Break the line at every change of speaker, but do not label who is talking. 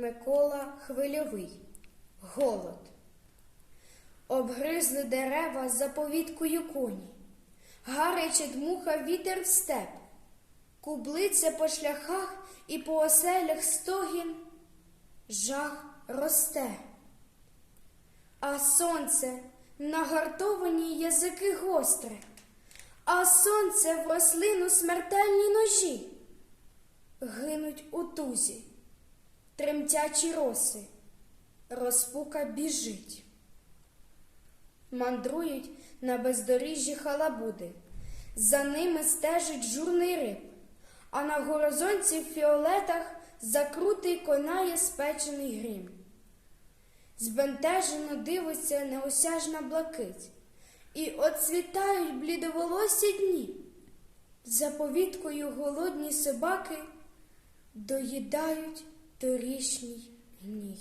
Микола Хвильовий. Голод. Обгризли дерева за повідкою коні. Гаряче дмуха вітер в степ. Кублиця по шляхах і по оселях стогін. Жах росте. А сонце нагартовані язики гостре, а сонце в рослину смертельні ножі. Гинуть у тузі, тремтячі роси, розпука біжить. Мандрують на бездоріжжі халабуди, за ними стежить журний риб, а на горизонті в фіолетах закрутий конає спечений грім. Збентежено дивиться неосяжна блакить, і оцвітають блідоволосі дні. За повідкою голодні собаки доїдають торішній гній.